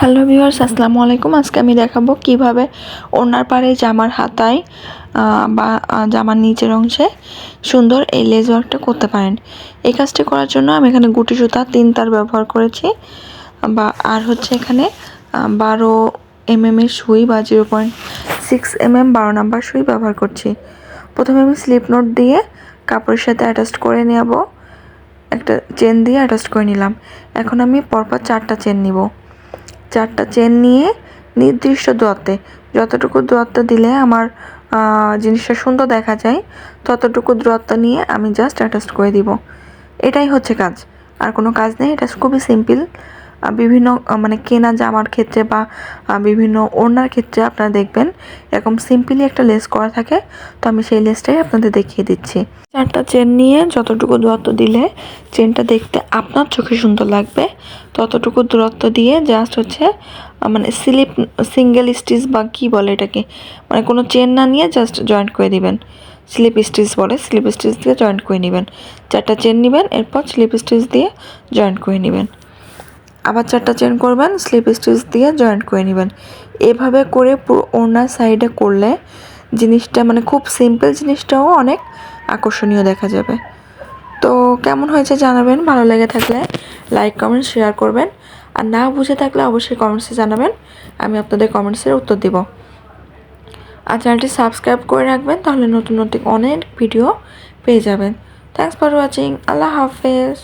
Hello viewers আসসালামু আলাইকুম। আজকে আমি দেখাবো কীভাবে ওনার পাড়ে জামার হাতায় বা জামার নিচের অংশে সুন্দর এই লেজ ওয়ার্কটা করতে পারেন। এই কাজটি করার জন্য আমি এখানে গুটি সুতা তিন তার ব্যবহার করেছি, বা, আর হচ্ছে এখানে বারো এম এম এর সুই বা zero point six M M বারো নাম্বার সুই ব্যবহার করছি। প্রথমে আমি স্লিপ নোট দিয়ে কাপড়ের সাথে অ্যাটাচ করে নেব একটা চেন দিয়ে অ্যাটাচ করে নিলাম। এখন আমি পরপর চারটা চেন নিব। চারটা চেন নিয়ে নির্দিষ্ট দোয়াতে, যতটুকু দূরত্ব দিলে আমার জিনিসটা সুন্দর দেখা যায়, ততটুকু দূরত্ব নিয়ে আমি জাস্ট অ্যাটাচ করে দিব। এটাই হচ্ছে কাজ। আর কোনো কাজ নেই, এটা খুবই সিম্পল বিভিন্ন মানে কেনা জামার ক্ষেত্রে বা বিভিন্ন ওড়নার ক্ষেত্রে আপনারা দেখবেন এরকম সিম্পলি একটা লেস করা থাকে। তো আমি সেই লেসটাই আপনাদের দেখিয়ে দিচ্ছি। চারটা চেন নিয়ে যতটুকু দূরত্ব দিলে চেনটা দেখতে আপনার চোখে সুন্দর লাগবে, ততটুকু দূরত্ব দিয়ে জাস্ট হচ্ছে মানে স্লিপ সিঙ্গেল স্টিচ বা কী বলে এটাকে মানে কোনো চেন না নিয়ে জাস্ট জয়েন্ট করে দিবেন। স্লিপ স্টিচ বলে, স্লিপ স্টিচ দিয়ে জয়েন্ট করে নেবেন। চারটা চেন নেবেন, এরপর স্লিপ স্টিচ দিয়ে জয়েন্ট করে নেবেন। আবার চারটা চেন করবেন স্লিপ স্টিচ দিয়ে জয়েন্ট করে নেবেন। এভাবে করে পুরো ওনার সাইডে করলে জিনিসটা মানে খুব সিম্পল জিনিসটাও অনেক আকর্ষণীয় দেখা যাবে। তো কেমন হয়েছে জানাবেন, ভালো লেগে থাকলে লাইক কমেন্ট শেয়ার করবেন। আর না বুঝে থাকলে অবশ্যই কমেন্টসে জানাবেন, আমি আপনাদের কমেন্টসের উত্তর দিব। আর চ্যানেলটি সাবস্ক্রাইব করে রাখবেন, তাহলে নতুন নতুন অনেক ভিডিও পেয়ে যাবেন। থ্যাংকস ফর ওয়াচিং আল্লাহ হাফেজ।